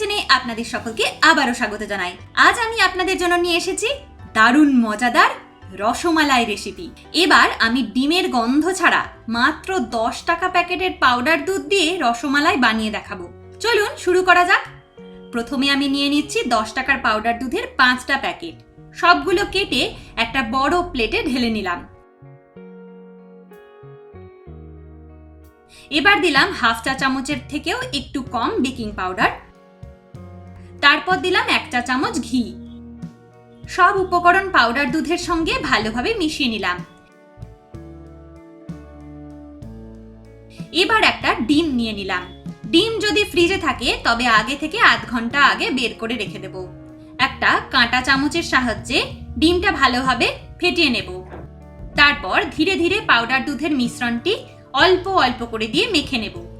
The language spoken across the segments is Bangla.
কিচেনে আপনাদের সকলকে আবারও স্বাগত জানাই। আজ আমি আপনাদের জন্য নিয়ে এসেছি দারুণ মজাদার রসমালাই রেসিপি এবার আমি ডিমের গন্ধ ছাড়া মাত্র দশ টাকা প্যাকেটের পাউডার দুধ দিয়ে রসমালাই বানিয়ে দেখাবো। চলুন শুরু করা যাক। প্রথমে আমি নিয়ে নিচ্ছি দশ টাকার পাউডার দুধের পাঁচটা প্যাকেট। সবগুলো কেটে একটা বড় প্লেটে ঢেলে নিলাম। এবার দিলাম হাফ চা চামচের থেকেও একটু কম বেকিং পাউডার তারপর দিলাম এক চা চামচ ঘি। সব উপকরণ পাউডার দুধের সঙ্গে ভালোভাবে মিশিয়ে নিলাম। এবার একটা ডিম নিয়ে নিলাম। ডিম যদি ফ্রিজে থাকে, তবে আগে থেকে আধ ঘণ্টা আগে বের করে রেখে দেব। একটা কাঁটা চামচের সাহায্যে ডিমটা ভালোভাবে ফেটিয়ে নেব। তারপর ধীরে ধীরে পাউডার দুধের মিশ্রণটি অল্প অল্প করে দিয়ে মেখে নেব।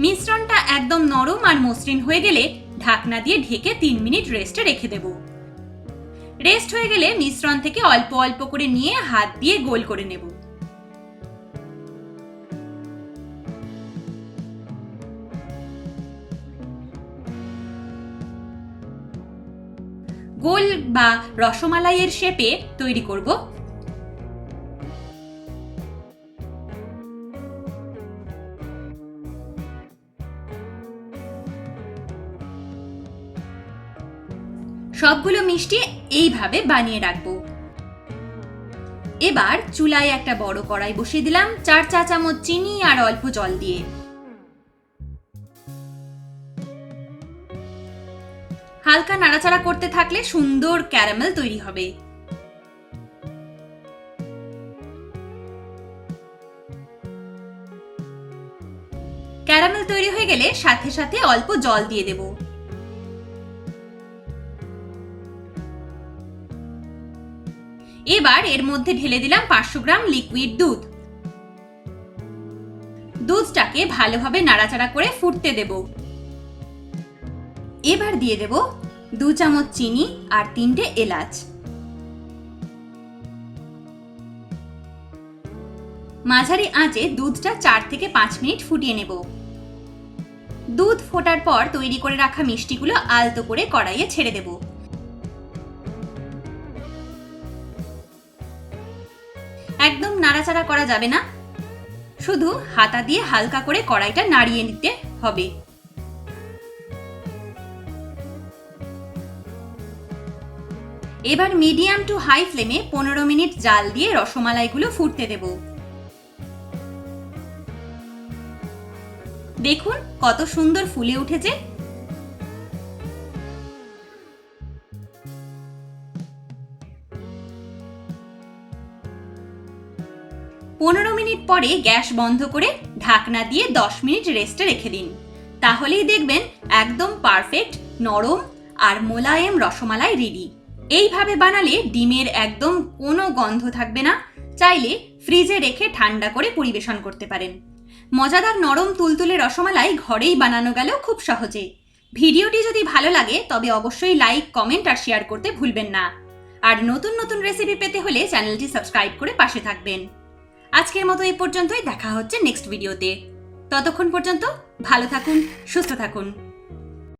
মিশ্রণটা একদম নরম আর মসৃণ হয়ে গেলে ঢাকনা দিয়ে ঢেকে তিন মিনিট রেস্টে রেখে দেব। রেস্ট হয়ে গেলে মিশ্রণ থেকে অল্প অল্প করে নিয়ে হাত দিয়ে গোল করে নেব। গোল বা রসমালাইয়ের শেপে তৈরি করব। সবগুলো মিষ্টি এইভাবে বানিয়ে রাখব। এবার চুলায় একটা বড় কড়াই বসিয়ে দিলাম চার চা চামচ চিনি আর অল্প জল দিয়ে। হালকা নাড়াচাড়া করতে থাকলে সুন্দর ক্যারামেল তৈরি হবে। ক্যারামেল তৈরি হয়ে গেলে সাথে সাথে অল্প জল দিয়ে দেব। এবার এর মধ্যে ঢেলে দিলাম পাঁচশো গ্রাম লিকুইড দুধ। দুধটাকে ভালোভাবে নাড়াচাড়া করে ফুটতে দেব। এবার দিয়ে দেব দু চামচ চিনি আর তিনটে এলাচ। মাঝারি আঁচে দুধটা চার থেকে পাঁচ মিনিট ফুটিয়ে নেব। দুধ ফোটার পর তৈরি করে রাখা মিষ্টিগুলো আলতো করে কড়াইয়ে ছেড়ে দেব। নাড়াচাড়া করা যাবে না। শুধু হাতা দিয়ে হালকা করে কড়াইটা নাড়িয়ে নিতে হবে। এবার মিডিয়াম টু হাই ফ্লেমে পনেরো মিনিট জাল দিয়ে রসমালাইগুলো ফুটতে দেব। দেখুন কত সুন্দর ফুলে উঠেছে। পনেরো মিনিট পরে গ্যাস বন্ধ করে ঢাকনা দিয়ে দশ মিনিট রেস্টে রেখে দিন। তাহলেই দেখবেন একদম পারফেক্ট নরম আর মোলায়েম রসমালাই রেডি এইভাবে বানালে ডিমের একদম কোনো গন্ধ থাকবে না, চাইলে ফ্রিজে রেখে ঠান্ডা করে পরিবেশন করতে পারেন। মজাদার নরম তুলতুলে রসমালাই ঘরেই বানানো গেল খুব সহজে। ভিডিওটি যদি ভালো লাগে, তবে অবশ্যই লাইক কমেন্ট আর শেয়ার করতে ভুলবেন না। আর নতুন নতুন রেসিপি পেতে হলে চ্যানেলটি সাবস্ক্রাইব করে পাশে থাকবেন। আজকের মতো এই পর্যন্তই। দেখা হচ্ছে নেক্সট ভিডিওতে ততক্ষণ পর্যন্ত ভালো থাকুন সুস্থ থাকুন।